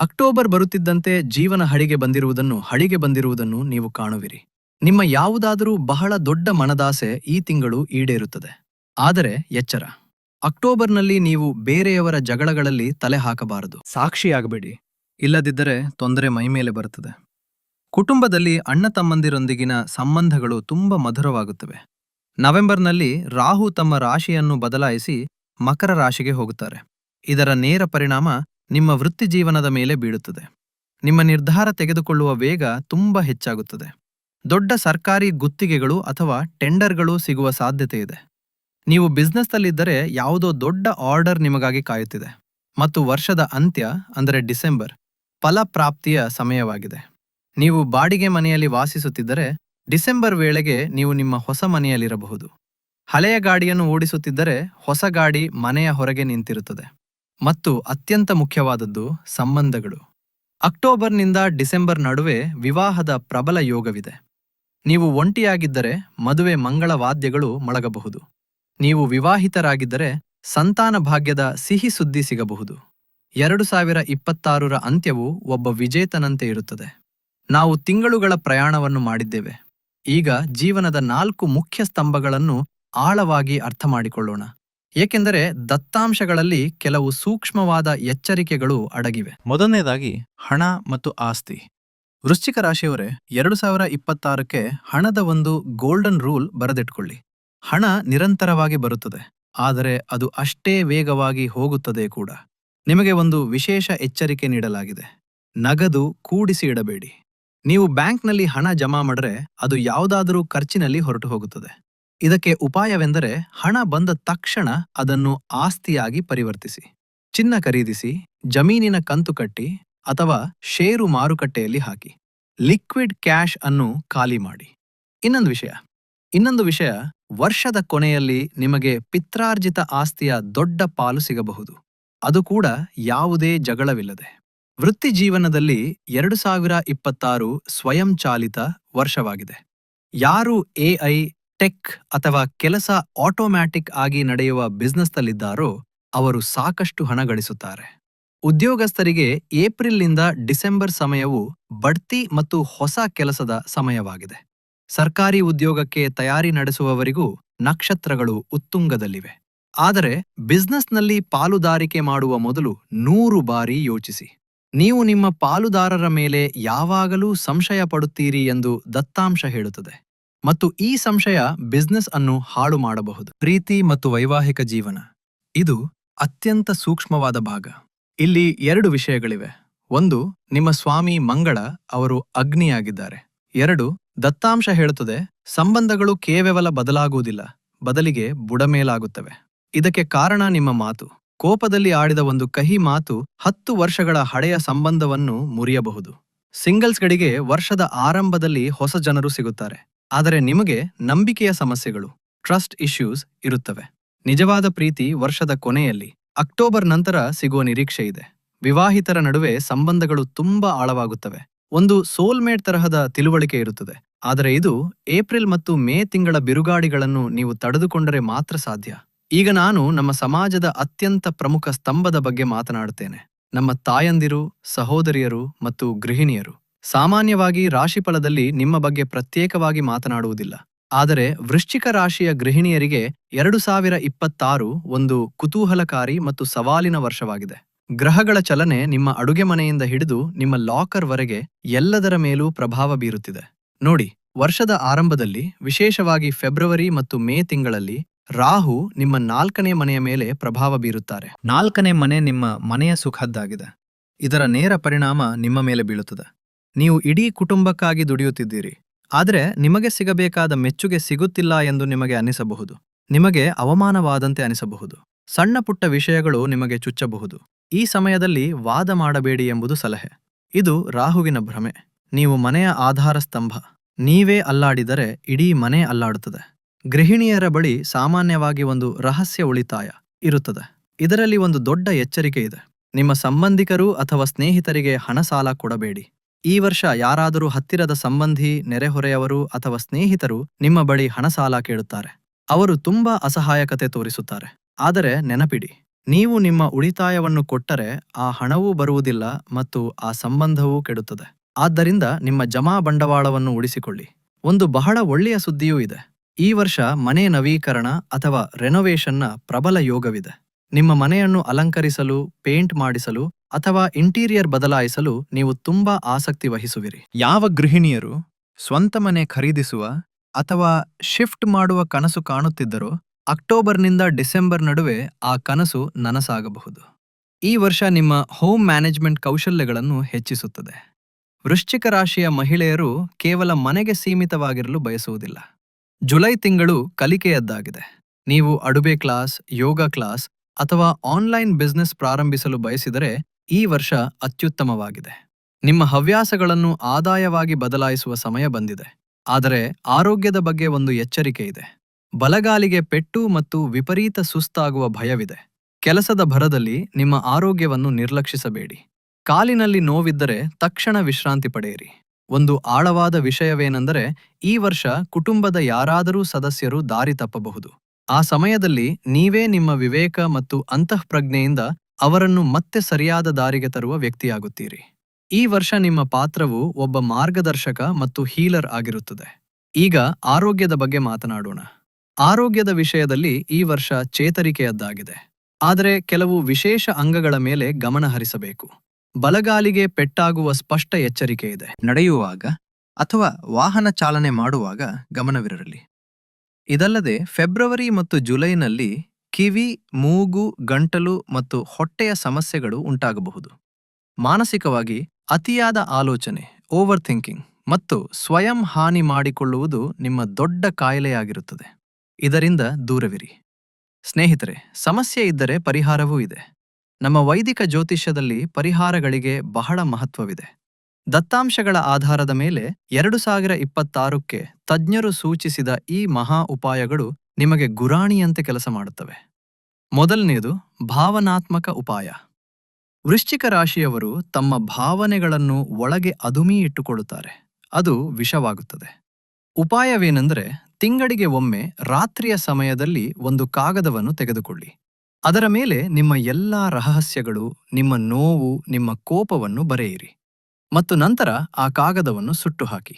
ಅಕ್ಟೋಬರ್ ಬರುತ್ತಿದ್ದಂತೆ ಜೀವನ ಹಳಿಗೆ ಬಂದಿರುವುದನ್ನು ಹಳಿಗೆ ಬಂದಿರುವುದನ್ನು ನೀವು ಕಾಣುವಿರಿ. ನಿಮ್ಮ ಯಾವುದಾದರೂ ಬಹಳ ದೊಡ್ಡ ಮನದಾಸೆ ಈ ತಿಂಗಳು ಈಡೇರುತ್ತದೆ. ಆದರೆ ಎಚ್ಚರ, ಅಕ್ಟೋಬರ್ನಲ್ಲಿ ನೀವು ಬೇರೆಯವರ ಜಗಳಗಳಲ್ಲಿ ತಲೆ ಹಾಕಬಾರದು. ಸಾಕ್ಷಿಯಾಗಬೇಡಿ. ಇಲ್ಲದಿದ್ದರೆ ತೊಂದರೆ ಮೈಮೇಲೆ ಬರುತ್ತದೆ. ಕುಟುಂಬದಲ್ಲಿ ಅಣ್ಣ ತಮ್ಮಂದಿರೊಂದಿಗಿನ ಸಂಬಂಧಗಳು ತುಂಬ ಮಧುರವಾಗುತ್ತವೆ. ನವೆಂಬರ್ನಲ್ಲಿ ರಾಹು ತಮ್ಮ ರಾಶಿಯನ್ನು ಬದಲಾಯಿಸಿ ಮಕರ ರಾಶಿಗೆ ಹೋಗುತ್ತಾರೆ. ಇದರ ನೇರ ಪರಿಣಾಮ ನಿಮ್ಮ ವೃತ್ತಿ ಜೀವನದ ಮೇಲೆ ಬೀಳುತ್ತದೆ. ನಿಮ್ಮ ನಿರ್ಧಾರ ತೆಗೆದುಕೊಳ್ಳುವ ವೇಗ ತುಂಬ ಹೆಚ್ಚಾಗುತ್ತದೆ. ದೊಡ್ಡ ಸರ್ಕಾರಿ ಗುತ್ತಿಗೆಗಳು ಅಥವಾ ಟೆಂಡರ್ಗಳು ಸಿಗುವ ಸಾಧ್ಯತೆ ಇದೆ. ನೀವು ಬಿಸ್ನೆಸ್ನಲ್ಲಿದ್ದರೆ ಯಾವುದೋ ದೊಡ್ಡ ಆರ್ಡರ್ ನಿಮಗಾಗಿ ಕಾಯುತ್ತಿದೆ. ಮತ್ತು ವರ್ಷದ ಅಂತ್ಯ, ಅಂದರೆ ಡಿಸೆಂಬರ್, ಫಲಪ್ರಾಪ್ತಿಯ ಸಮಯವಾಗಿದೆ. ನೀವು ಬಾಡಿಗೆ ಮನೆಯಲ್ಲಿ ವಾಸಿಸುತ್ತಿದ್ದರೆ ಡಿಸೆಂಬರ್ ವೇಳೆಗೆ ನೀವು ನಿಮ್ಮ ಹೊಸ ಮನೆಯಲ್ಲಿರಬಹುದು. ಹಳೆಯ ಗಾಡಿಯನ್ನು ಓಡಿಸುತ್ತಿದ್ದರೆ ಹೊಸ ಗಾಡಿ ಮನೆಯ ಹೊರಗೆ ನಿಂತಿರುತ್ತದೆ. ಮತ್ತು ಅತ್ಯಂತ ಮುಖ್ಯವಾದದ್ದು ಸಂಬಂಧಗಳು. ಅಕ್ಟೋಬರ್ನಿಂದ ಡಿಸೆಂಬರ್ ನಡುವೆ ವಿವಾಹದ ಪ್ರಬಲ ಯೋಗವಿದೆ. ನೀವು ಒಂಟಿಯಾಗಿದ್ದರೆ ಮದುವೆ ಮಂಗಳ ವಾದ್ಯಗಳು ಮೊಳಗಬಹುದು ನೀವು ವಿವಾಹಿತರಾಗಿದ್ದರೆ ಸಂತಾನ ಭಾಗ್ಯದ ಸಿಹಿ ಸುದ್ದಿ ಸಿಗಬಹುದು. ಎರಡು ಸಾವಿರ ಇಪ್ಪತ್ತಾರರ ಅಂತ್ಯವು ಒಬ್ಬ ವಿಜೇತನಂತೆ ಇರುತ್ತದೆ. ನಾವು ತಿಂಗಳುಗಳ ಪ್ರಯಾಣವನ್ನು ಮಾಡಿದ್ದೇವೆ. ಈಗ ಜೀವನದ ನಾಲ್ಕು ಮುಖ್ಯ ಸ್ತಂಭಗಳನ್ನು ಆಳವಾಗಿ ಅರ್ಥ ಮಾಡಿಕೊಳ್ಳೋಣ ಏಕೆಂದರೆ ದತ್ತಾಂಶಗಳಲ್ಲಿ ಕೆಲವು ಸೂಕ್ಷ್ಮವಾದ ಎಚ್ಚರಿಕೆಗಳು ಅಡಗಿವೆ. ಮೊದಲನೇದಾಗಿ ಹಣ ಮತ್ತು ಆಸ್ತಿ. ವೃಶ್ಚಿಕ ರಾಶಿಯವರೇ, ಎರಡು ಸಾವಿರ ಇಪ್ಪತ್ತಾರಕ್ಕೆ ಹಣದ ಒಂದು ಗೋಲ್ಡನ್ ರೂಲ್ ಬರೆದಿಟ್ಕೊಳ್ಳಿ. ಹಣ ನಿರಂತರವಾಗಿ ಬರುತ್ತದೆ, ಆದರೆ ಅದು ಅಷ್ಟೇ ವೇಗವಾಗಿ ಹೋಗುತ್ತದೆ ಕೂಡ. ನಿಮಗೆ ಒಂದು ವಿಶೇಷ ಎಚ್ಚರಿಕೆ ನೀಡಲಾಗಿದೆ. ನಗದು ಕೂಡಿಸಿ ಇಡಬೇಡಿ. ನೀವು ಬ್ಯಾಂಕ್ನಲ್ಲಿ ಹಣ ಜಮಾ ಮಾಡ್ರೆ ಅದು ಯಾವುದಾದರೂ ಖರ್ಚಿನಲ್ಲಿ ಹೊರಟು ಹೋಗುತ್ತದೆ. ಇದಕ್ಕೆ ಉಪಾಯವೆಂದರೆ ಹಣ ಬಂದ ತಕ್ಷಣ ಅದನ್ನು ಆಸ್ತಿಯಾಗಿ ಪರಿವರ್ತಿಸಿ. ಚಿನ್ನ ಖರೀದಿಸಿ, ಜಮೀನಿನ ಕಂತು ಕಟ್ಟಿ ಅಥವಾ ಷೇರು ಮಾರುಕಟ್ಟೆಯಲ್ಲಿ ಹಾಕಿ. ಲಿಕ್ವಿಡ್ ಕ್ಯಾಶ್ ಅನ್ನು ಖಾಲಿ ಮಾಡಿ. ಇನ್ನೊಂದು ವಿಷಯ. ಇನ್ನೊಂದು ವಿಷಯ, ವರ್ಷದ ಕೊನೆಯಲ್ಲಿ ನಿಮಗೆ ಪಿತ್ರಾರ್ಜಿತ ಆಸ್ತಿಯ ದೊಡ್ಡ ಪಾಲು ಸಿಗಬಹುದು. ಅದು ಕೂಡ ಯಾವುದೇ ಜಗಳವಿಲ್ಲದೆ. ವೃತ್ತಿ ಜೀವನದಲ್ಲಿ ಎರಡು ಸಾವಿರ ಇಪ್ಪತ್ತಾರು ಸ್ವಯಂಚಾಲಿತ ವರ್ಷವಾಗಿದೆ. ಯಾರು ಎಐ, ಟೆಕ್ ಅಥವಾ ಕೆಲಸ ಆಟೋಮ್ಯಾಟಿಕ್ ಆಗಿ ನಡೆಯುವ ಬಿಸ್ನೆಸ್ನಲ್ಲಿದ್ದಾರೋ ಅವರು ಸಾಕಷ್ಟು ಹಣ ಗಳಿಸುತ್ತಾರೆ. ಉದ್ಯೋಗಸ್ಥರಿಗೆ ಏಪ್ರಿಲ್ನಿಂದ ಡಿಸೆಂಬರ್ ಸಮಯವು ಬಡ್ತಿ ಮತ್ತು ಹೊಸ ಕೆಲಸದ ಸಮಯವಾಗಿದೆ. ಸರ್ಕಾರಿ ಉದ್ಯೋಗಕ್ಕೆ ತಯಾರಿ ನಡೆಸುವವರಿಗೂ ನಕ್ಷತ್ರಗಳು ಉತ್ತುಂಗದಲ್ಲಿವೆ. ಆದರೆ ಬಿಸ್ನೆಸ್ನಲ್ಲಿ ಪಾಲುದಾರಿಕೆ ಮಾಡುವ ಮೊದಲು ನೂರು ಬಾರಿ ಯೋಚಿಸಿ. ನೀವು ನಿಮ್ಮ ಪಾಲುದಾರರ ಮೇಲೆ ಯಾವಾಗಲೂ ಸಂಶಯ ಪಡುತ್ತೀರಿ ಎಂದು ದತ್ತಾಂಶ ಹೇಳುತ್ತದೆ. ಮತ್ತು ಈ ಸಂಶಯ ಬಿಸ್ನೆಸ್ ಅನ್ನು ಹಾಳು ಮಾಡಬಹುದು. ಪ್ರೀತಿ ಮತ್ತು ವೈವಾಹಿಕ ಜೀವನ. ಇದು ಅತ್ಯಂತ ಸೂಕ್ಷ್ಮವಾದ ಭಾಗ. ಇಲ್ಲಿ ಎರಡು ವಿಷಯಗಳಿವೆ. ಒಂದು, ನಿಮ್ಮ ಸ್ವಾಮಿ ಮಂಗಳ, ಅವರು ಅಗ್ನಿಯಾಗಿದ್ದಾರೆ. ಎರಡು, ದತ್ತಾಂಶ ಹೇಳುತ್ತದೆ, ಸಂಬಂಧಗಳು ಕೇವಲ ಬದಲಾಗುವುದಿಲ್ಲ, ಬದಲಿಗೆ ಬುಡಮೇಲಾಗುತ್ತವೆ. ಇದಕ್ಕೆ ಕಾರಣ ನಿಮ್ಮ ಮಾತು. ಕೋಪದಲ್ಲಿ ಆಡಿದ ಒಂದು ಕಹಿ ಮಾತು ಹತ್ತು ವರ್ಷಗಳ ಹಳೆಯ ಸಂಬಂಧವನ್ನು ಮುರಿಯಬಹುದು. ಸಿಂಗಲ್ಸ್ಗಳಿಗೆ ವರ್ಷದ ಆರಂಭದಲ್ಲಿ ಹೊಸ ಜನರು ಸಿಗುತ್ತಾರೆ. ಆದರೆ ನಿಮಗೆ ನಂಬಿಕೆಯ ಸಮಸ್ಯೆಗಳು, ಟ್ರಸ್ಟ್ ಇಶ್ಯೂಸ್ ಇರುತ್ತವೆ. ನಿಜವಾದ ಪ್ರೀತಿ ವರ್ಷದ ಕೊನೆಯಲ್ಲಿ, ಅಕ್ಟೋಬರ್ ನಂತರ ಸಿಗುವ ನಿರೀಕ್ಷೆ ಇದೆ. ವಿವಾಹಿತರ ನಡುವೆ ಸಂಬಂಧಗಳು ತುಂಬಾ ಆಳವಾಗುತ್ತವೆ. ಒಂದು ಸೋಲ್ಮೇಟ್ ತರಹದ ತಿಳುವಳಿಕೆ ಇರುತ್ತದೆ. ಆದರೆ ಇದು ಏಪ್ರಿಲ್ ಮತ್ತು ಮೇ ತಿಂಗಳ ಬಿರುಗಾಡಿಗಳನ್ನು ನೀವು ತಡೆದುಕೊಂಡರೆ ಮಾತ್ರ ಸಾಧ್ಯ. ಈಗ ನಾನು ನಮ್ಮ ಸಮಾಜದ ಅತ್ಯಂತ ಪ್ರಮುಖ ಸ್ತಂಭದ ಬಗ್ಗೆ ಮಾತನಾಡುತ್ತೇನೆ. ನಮ್ಮ ತಾಯಂದಿರು, ಸಹೋದರಿಯರು ಮತ್ತು ಗೃಹಿಣಿಯರು. ಸಾಮಾನ್ಯವಾಗಿ ರಾಶಿಫಲದಲ್ಲಿ ನಿಮ್ಮ ಬಗ್ಗೆ ಪ್ರತ್ಯೇಕವಾಗಿ ಮಾತನಾಡುವುದಿಲ್ಲ. ಆದರೆ ವೃಶ್ಚಿಕ ರಾಶಿಯ ಗೃಹಿಣಿಯರಿಗೆ ಎರಡು ಸಾವಿರ ಇಪ್ಪತ್ತಾರು ಒಂದು ಕುತೂಹಲಕಾರಿ ಮತ್ತು ಸವಾಲಿನ ವರ್ಷವಾಗಿದೆ. ಗ್ರಹಗಳ ಚಲನೆ ನಿಮ್ಮ ಅಡುಗೆ ಮನೆಯಿಂದ ಹಿಡಿದು ನಿಮ್ಮ ಲಾಕರ್ ವರೆಗೆ ಎಲ್ಲದರ ಮೇಲೂ ಪ್ರಭಾವ ಬೀರುತ್ತಿದೆ. ನೋಡಿ, ವರ್ಷದ ಆರಂಭದಲ್ಲಿ, ವಿಶೇಷವಾಗಿ ಫೆಬ್ರವರಿ ಮತ್ತು ಮೇ ತಿಂಗಳಲ್ಲಿ ರಾಹು ನಿಮ್ಮ ನಾಲ್ಕನೇ ಮನೆಯ ಮೇಲೆ ಪ್ರಭಾವ ಬೀರುತ್ತಾರೆ. ನಾಲ್ಕನೇ ಮನೆ ನಿಮ್ಮ ಮನೆಯ ಸುಖದ್ದಾಗಿದೆ. ಇದರ ನೇರ ಪರಿಣಾಮ ನಿಮ್ಮ ಮೇಲೆ ಬೀಳುತ್ತದೆ. ನೀವು ಇಡೀ ಕುಟುಂಬಕ್ಕಾಗಿ ದುಡಿಯುತ್ತಿದ್ದೀರಿ. ಆದರೆ ನಿಮಗೆ ಸಿಗಬೇಕಾದ ಮೆಚ್ಚುಗೆ ಸಿಗುತ್ತಿಲ್ಲ ಎಂದು ನಿಮಗೆ ಅನಿಸಬಹುದು. ನಿಮಗೆ ಅವಮಾನವಾದಂತೆ ಅನಿಸಬಹುದು. ಸಣ್ಣ ಪುಟ್ಟ ವಿಷಯಗಳು ನಿಮಗೆ ಚುಚ್ಚಬಹುದು. ಈ ಸಮಯದಲ್ಲಿ ವಾದ ಮಾಡಬೇಡಿ ಎಂಬುದು ಸಲಹೆ. ಇದು ರಾಹುವಿನ ಭ್ರಮೆ. ನೀವು ಮನೆಯ ಆಧಾರ ಸ್ತಂಭ ನೀವೇ ಅಲ್ಲಾಡಿದರೆ ಇಡೀ ಮನೆ ಅಲ್ಲಾಡುತ್ತದೆ. ಗೃಹಿಣಿಯರ ಬಳಿ ಸಾಮಾನ್ಯವಾಗಿ ಒಂದು ರಹಸ್ಯ ಉಳಿತಾಯ ಇರುತ್ತದೆ. ಇದರಲ್ಲಿ ಒಂದು ದೊಡ್ಡ ಎಚ್ಚರಿಕೆ ಇದೆ. ನಿಮ್ಮ ಸಂಬಂಧಿಕರು ಅಥವಾ ಸ್ನೇಹಿತರಿಗೆ ಹಣ ಸಾಲ ಕೊಡಬೇಡಿ. ಈ ವರ್ಷ ಯಾರಾದರೂ ಹತ್ತಿರದ ಸಂಬಂಧಿ, ನೆರೆಹೊರೆಯವರು ಅಥವಾ ಸ್ನೇಹಿತರು ನಿಮ್ಮ ಬಳಿ ಹಣ ಸಾಲ ಕೇಳುತ್ತಾರೆ. ಅವರು ತುಂಬಾ ಅಸಹಾಯಕತೆ ತೋರಿಸುತ್ತಾರೆ. ಆದರೆ ನೆನಪಿಡಿ, ನೀವು ನಿಮ್ಮ ಉಳಿತಾಯವನ್ನು ಕೊಟ್ಟರೆ ಆ ಹಣವೂ ಬರುವುದಿಲ್ಲ ಮತ್ತು ಆ ಸಂಬಂಧವೂ ಕೆಡುತ್ತದೆ. ಆದ್ದರಿಂದ ನಿಮ್ಮ ಜಮಾ ಬಂಡವಾಳವನ್ನು ಉಳಿಸಿಕೊಳ್ಳಿ. ಒಂದು ಬಹಳ ಒಳ್ಳೆಯ ಸುದ್ದಿಯೂ ಇದೆ. ಈ ವರ್ಷ ಮನೆ ನವೀಕರಣ ಅಥವಾ ರೆನೋವೇಷನ್ನ ಪ್ರಬಲ ಯೋಗವಿದೆ. ನಿಮ್ಮ ಮನೆಯನ್ನು ಅಲಂಕರಿಸಲು, ಪೇಂಟ್ ಮಾಡಿಸಲು ಅಥವಾ ಇಂಟೀರಿಯರ್ ಬದಲಾಯಿಸಲು ನೀವು ತುಂಬಾ ಆಸಕ್ತಿ ವಹಿಸುವಿರಿ. ಯಾವ ಗೃಹಿಣಿಯರು ಸ್ವಂತ ಮನೆ ಖರೀದಿಸುವ ಅಥವಾ ಶಿಫ್ಟ್ ಮಾಡುವ ಕನಸು ಕಾಣುತ್ತಿದ್ದರೋ ಅಕ್ಟೋಬರ್ನಿಂದ ಡಿಸೆಂಬರ್ ನಡುವೆ ಆ ಕನಸು ನನಸಾಗಬಹುದು. ಈ ವರ್ಷ ನಿಮ್ಮ ಹೋಮ್ ಮ್ಯಾನೇಜ್ಮೆಂಟ್ ಕೌಶಲ್ಯಗಳನ್ನು ಹೆಚ್ಚಿಸುತ್ತದೆ. ವೃಶ್ಚಿಕ ರಾಶಿಯ ಮಹಿಳೆಯರು ಕೇವಲ ಮನೆಗೆ ಸೀಮಿತವಾಗಿರಲು ಬಯಸುವುದಿಲ್ಲ. ಜುಲೈ ತಿಂಗಳು ಕಲಿಕೆಯದ್ದಾಗಿದೆ. ನೀವು ಅಡುಬೆ ಕ್ಲಾಸ್, ಯೋಗ ಕ್ಲಾಸ್ ಅಥವಾ ಆನ್ಲೈನ್ ಬಿಸ್ನೆಸ್ ಪ್ರಾರಂಭಿಸಲು ಬಯಸಿದರೆ ಈ ವರ್ಷ ಅತ್ಯುತ್ತಮವಾಗಿದೆ. ನಿಮ್ಮ ಹವ್ಯಾಸಗಳನ್ನು ಆದಾಯವಾಗಿ ಬದಲಾಯಿಸುವ ಸಮಯ ಬಂದಿದೆ. ಆದರೆ ಆರೋಗ್ಯದ ಬಗ್ಗೆ ಒಂದು ಎಚ್ಚರಿಕೆ ಇದೆ. ಬಲಗಾಲಿಗೆ ಪೆಟ್ಟು ಮತ್ತು ವಿಪರೀತ ಸುಸ್ತಾಗುವ ಭಯವಿದೆ. ಕೆಲಸದ ಭರದಲ್ಲಿ ನಿಮ್ಮ ಆರೋಗ್ಯವನ್ನು ನಿರ್ಲಕ್ಷಿಸಬೇಡಿ. ಕಾಲಿನಲ್ಲಿ ನೋವಿದ್ದರೆ ತಕ್ಷಣ ವಿಶ್ರಾಂತಿ ಪಡೆಯಿರಿ. ಒಂದು ಆಳವಾದ ವಿಷಯವೇನೆಂದರೆ ಈ ವರ್ಷ ಕುಟುಂಬದ ಯಾರಾದರೂ ಸದಸ್ಯರು ದಾರಿ ತಪ್ಪಬಹುದು. ಆ ಸಮಯದಲ್ಲಿ ನೀವೇ ನಿಮ್ಮ ವಿವೇಕ ಮತ್ತು ಅಂತಃಪ್ರಜ್ಞೆಯಿಂದ ಅವರನ್ನು ಮತ್ತೆ ಸರಿಯಾದ ದಾರಿಗೆ ತರುವ ವ್ಯಕ್ತಿಯಾಗುತ್ತೀರಿ. ಈ ವರ್ಷ ನಿಮ್ಮ ಪಾತ್ರವು ಒಬ್ಬ ಮಾರ್ಗದರ್ಶಕ ಮತ್ತು ಹೀಲರ್ ಆಗಿರುತ್ತದೆ. ಈಗ ಆರೋಗ್ಯದ ಬಗ್ಗೆ ಮಾತನಾಡೋಣ. ಆರೋಗ್ಯದ ವಿಷಯದಲ್ಲಿ ಈ ವರ್ಷ ಚೇತರಿಕೆಯದ್ದಾಗಿದೆ. ಆದರೆ ಕೆಲವು ವಿಶೇಷ ಅಂಗಗಳ ಮೇಲೆ ಗಮನ ಹರಿಸಬೇಕು ಬಲಗಾಲಿಗೆ ಪೆಟ್ಟಾಗುವ ಸ್ಪಷ್ಟ ಎಚ್ಚರಿಕೆ ಇದೆ. ನಡೆಯುವಾಗ ಅಥವಾ ವಾಹನ ಚಾಲನೆ ಮಾಡುವಾಗ ಗಮನವಿರಲಿ. ಇದಲ್ಲದೆ ಫೆಬ್ರವರಿ ಮತ್ತು ಜುಲೈನಲ್ಲಿ ಕಿವಿ, ಮೂಗು, ಗಂಟಲು ಮತ್ತು ಹೊಟ್ಟೆಯ ಸಮಸ್ಯೆಗಳು ಉಂಟಾಗಬಹುದು. ಮಾನಸಿಕವಾಗಿ ಅತಿಯಾದ ಆಲೋಚನೆ ಓವರ್ ಥಿಂಕಿಂಗ್ ಮತ್ತು ಸ್ವಯಂ ಹಾನಿ ಮಾಡಿಕೊಳ್ಳುವುದು ನಿಮ್ಮ ದೊಡ್ಡ ಕಾಯಿಲೆಯಾಗಿರುತ್ತದೆ. ಇದರಿಂದ ದೂರವಿರಿ. ಸ್ನೇಹಿತರೆ, ಸಮಸ್ಯೆ ಇದ್ದರೆ ಪರಿಹಾರವೂ ಇದೆ. ನಮ್ಮ ವೈದಿಕ ಜ್ಯೋತಿಷ್ಯದಲ್ಲಿ ಪರಿಹಾರಗಳಿಗೆ ಬಹಳ ಮಹತ್ವವಿದೆ. ದತ್ತಾಂಶಗಳ ಆಧಾರದ ಮೇಲೆ ಎರಡು ಸಾವಿರ ಇಪ್ಪತ್ತಾರಕ್ಕೆ ತಜ್ಞರು ಸೂಚಿಸಿದ ಈ ಮಹಾ ಉಪಾಯಗಳು ನಿಮಗೆ ಗುರಾಣಿಯಂತೆ ಕೆಲಸ ಮಾಡುತ್ತವೆ. ಮೊದಲನೆಯದು ಭಾವನಾತ್ಮಕ ಉಪಾಯ. ವೃಶ್ಚಿಕ ರಾಶಿಯವರು ತಮ್ಮ ಭಾವನೆಗಳನ್ನು ಒಳಗೆ ಅದುಮಿ ಇಟ್ಟುಕೊಳ್ಳುತ್ತಾರೆ. ಅದು ವಿಷವಾಗುತ್ತದೆ. ಉಪಾಯವೇನೆಂದರೆ, ತಿಂಗಳಿಗೆ ಒಮ್ಮೆ ರಾತ್ರಿಯ ಸಮಯದಲ್ಲಿ ಒಂದು ಕಾಗದವನ್ನು ತೆಗೆದುಕೊಳ್ಳಿ. ಅದರ ಮೇಲೆ ನಿಮ್ಮ ಎಲ್ಲಾ ರಹಸ್ಯಗಳು, ನಿಮ್ಮ ನೋವು, ನಿಮ್ಮ ಕೋಪವನ್ನು ಬರೆಯಿರಿ ಮತ್ತು ನಂತರ ಆ ಕಾಗದವನ್ನು ಸುಟ್ಟುಹಾಕಿ.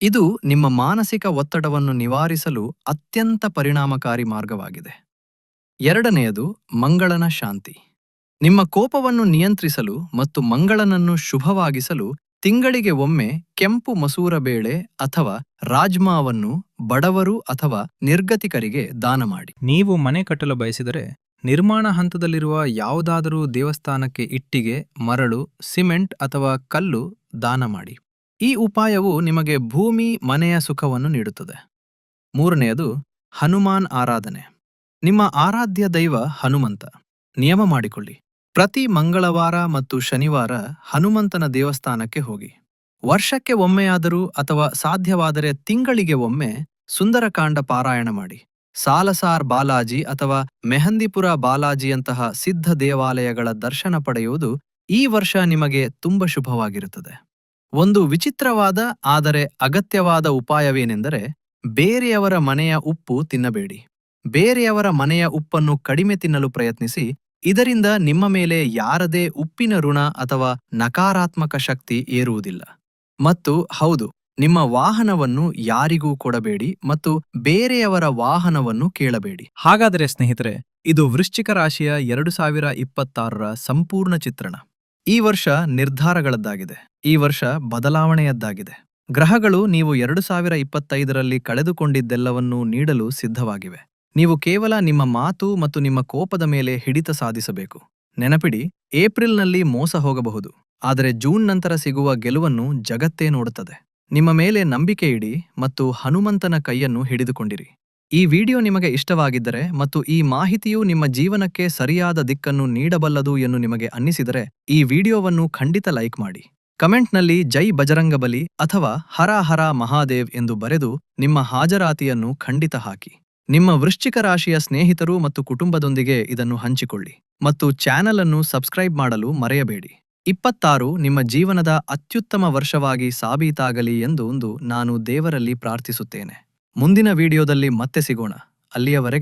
ಇದು ನಿಮ್ಮ ಮಾನಸಿಕ ಒತ್ತಡವನ್ನು ನಿವಾರಿಸಲು ಅತ್ಯಂತ ಪರಿಣಾಮಕಾರಿ ಮಾರ್ಗವಾಗಿದೆ. ಎರಡನೆಯದು ಮಂಗಳನ ಶಾಂತಿ. ನಿಮ್ಮ ಕೋಪವನ್ನು ನಿಯಂತ್ರಿಸಲು ಮತ್ತು ಮಂಗಳನನ್ನು ಶುಭವಾಗಿಸಲು ತಿಂಗಳಿಗೆ ಒಮ್ಮೆ ಕೆಂಪು ಮಸೂರ ಬೇಳೆ ಅಥವಾ ರಾಜ್ಮಾವನ್ನು ಬಡವರು ಅಥವಾ ನಿರ್ಗತಿಕರಿಗೆ ದಾನ ಮಾಡಿ. ನೀವು ಮನೆ ಕಟ್ಟಲು ಬಯಸಿದರೆ ನಿರ್ಮಾಣ ಹಂತದಲ್ಲಿರುವ ಯಾವುದಾದರೂ ದೇವಸ್ಥಾನಕ್ಕೆ ಇಟ್ಟಿಗೆ, ಮರಳು, ಸಿಮೆಂಟ್ ಅಥವಾ ಕಲ್ಲು ದಾನ ಮಾಡಿ. ಈ ಉಪಾಯವು ನಿಮಗೆ ಭೂಮಿ, ಮನೆಯ ಸುಖವನ್ನು ನೀಡುತ್ತದೆ. ಮೂರನೆಯದು, ಹನುಮಾನ್ ಆರಾಧನೆ. ನಿಮ್ಮ ಆರಾಧ್ಯ ದೈವ ಹನುಮಂತ. ನಿಯಮ ಮಾಡಿಕೊಳ್ಳಿ. ಪ್ರತಿ ಮಂಗಳವಾರ ಮತ್ತು ಶನಿವಾರ ಹನುಮಂತನ ದೇವಸ್ಥಾನಕ್ಕೆ ಹೋಗಿ. ವರ್ಷಕ್ಕೆ ಒಮ್ಮೆಯಾದರೂ ಅಥವಾ ಸಾಧ್ಯವಾದರೆ ತಿಂಗಳಿಗೆ ಒಮ್ಮೆ ಸುಂದರಕಾಂಡ ಪಾರಾಯಣ ಮಾಡಿ. ಸಾಲಸಾರ್ ಬಾಲಾಜಿ ಅಥವಾ ಮೆಹಂದಿಪುರ ಬಾಲಾಜಿಯಂತಹ ಸಿದ್ಧ ದೇವಾಲಯಗಳ ದರ್ಶನ ಪಡೆಯುವುದು ಈ ವರ್ಷ ನಿಮಗೆ ತುಂಬ ಶುಭವಾಗಿರುತ್ತದೆ. ಒಂದು ವಿಚಿತ್ರವಾದ, ಆದರೆ ಅಗತ್ಯವಾದ ಉಪಾಯವೇನೆಂದರೆ, ಬೇರೆಯವರ ಮನೆಯ ಉಪ್ಪು ತಿನ್ನಬೇಡಿ. ಬೇರೆಯವರ ಮನೆಯ ಉಪ್ಪನ್ನು ಕಡಿಮೆ ತಿನ್ನಲು ಪ್ರಯತ್ನಿಸಿ, ಇದರಿಂದ ನಿಮ್ಮ ಮೇಲೆ ಯಾರದೇ ಉಪ್ಪಿನ ಋಣ ಅಥವಾ ನಕಾರಾತ್ಮಕ ಶಕ್ತಿ ಏರುವುದಿಲ್ಲ. ಮತ್ತು ಹೌದು ನಿಮ್ಮ ವಾಹನವನ್ನು ಯಾರಿಗೂ ಕೊಡಬೇಡಿ ಮತ್ತು ಬೇರೆಯವರ ವಾಹನವನ್ನು ಕೇಳಬೇಡಿ. ಹಾಗಾದರೆ ಸ್ನೇಹಿತರೆ, ಇದು ವೃಶ್ಚಿಕ ರಾಶಿಯ ಎರಡು ಸಾವಿರ ಇಪ್ಪತ್ತಾರರ ಸಂಪೂರ್ಣ ಚಿತ್ರಣ. ಈ ವರ್ಷ ನಿರ್ಧಾರಗಳದ್ದಾಗಿದೆ. ಈ ವರ್ಷ ಬದಲಾವಣೆಯದ್ದಾಗಿದೆ. ಗ್ರಹಗಳು ನೀವು ಎರಡು ಸಾವಿರ ಇಪ್ಪತ್ತೈದರಲ್ಲಿ ಕಳೆದುಕೊಂಡಿದ್ದೆಲ್ಲವನ್ನೂ ನೀಡಲು ಸಿದ್ಧವಾಗಿವೆ. ನೀವು ಕೇವಲ ನಿಮ್ಮ ಮಾತು ಮತ್ತು ನಿಮ್ಮ ಕೋಪದ ಮೇಲೆ ಹಿಡಿತ ಸಾಧಿಸಬೇಕು. ನೆನಪಿಡಿ, ಏಪ್ರಿಲ್ನಲ್ಲಿ ಮೋಸ ಹೋಗಬಹುದು. ಆದರೆ ಜೂನ್ ನಂತರ ಸಿಗುವ ಗೆಲುವನ್ನು ಜಗತ್ತೇ ನೋಡುತ್ತದೆ. ನಿಮ್ಮ ಮೇಲೆ ನಂಬಿಕೆ ಇಡಿ ಮತ್ತು ಹನುಮಂತನ ಕೈಯನ್ನು ಹಿಡಿದುಕೊಂಡಿರಿ. ಈ ವಿಡಿಯೋ ನಿಮಗೆ ಇಷ್ಟವಾಗಿದ್ದರೆ ಮತ್ತು ಈ ಮಾಹಿತಿಯು ನಿಮ್ಮ ಜೀವನಕ್ಕೆ ಸರಿಯಾದ ದಿಕ್ಕನ್ನು ನೀಡಬಲ್ಲದು ಎಂದು ನಿಮಗೆ ಅನ್ನಿಸಿದರೆ ಈ ವಿಡಿಯೋವನ್ನು ಖಂಡಿತ ಲೈಕ್ ಮಾಡಿ. ಕಮೆಂಟ್ನಲ್ಲಿ ಜೈ ಬಜರಂಗಬಲಿ ಅಥವಾ ಹರ ಹರ ಮಹಾದೇವ್ ಎಂದು ಬರೆದು ನಿಮ್ಮ ಹಾಜರಾತಿಯನ್ನು ಖಂಡಿತ ಹಾಕಿ. ನಿಮ್ಮ ವೃಶ್ಚಿಕ ರಾಶಿಯ ಸ್ನೇಹಿತರು ಮತ್ತು ಕುಟುಂಬದೊಂದಿಗೆ ಇದನ್ನು ಹಂಚಿಕೊಳ್ಳಿ ಮತ್ತು ಚಾನಲ್ ಅನ್ನು ಸಬ್ಸ್ಕ್ರೈಬ್ ಮಾಡಲು ಮರೆಯಬೇಡಿ. ಇಪ್ಪತ್ತಾರು ನಿಮ್ಮ ಜೀವನದ ಅತ್ಯುತ್ತಮ ವರ್ಷವಾಗಿ ಸಾಬೀತಾಗಲಿ ಎಂದು ನಾನು ದೇವರಲ್ಲಿ ಪ್ರಾರ್ಥಿಸುತ್ತೇನೆ. ಮುಂದಿನ ವಿಡಿಯೋದಲ್ಲಿ ಮತ್ತೆ ಸಿಗೋಣ. ಅಲ್ಲಿಯವರೆಗೆ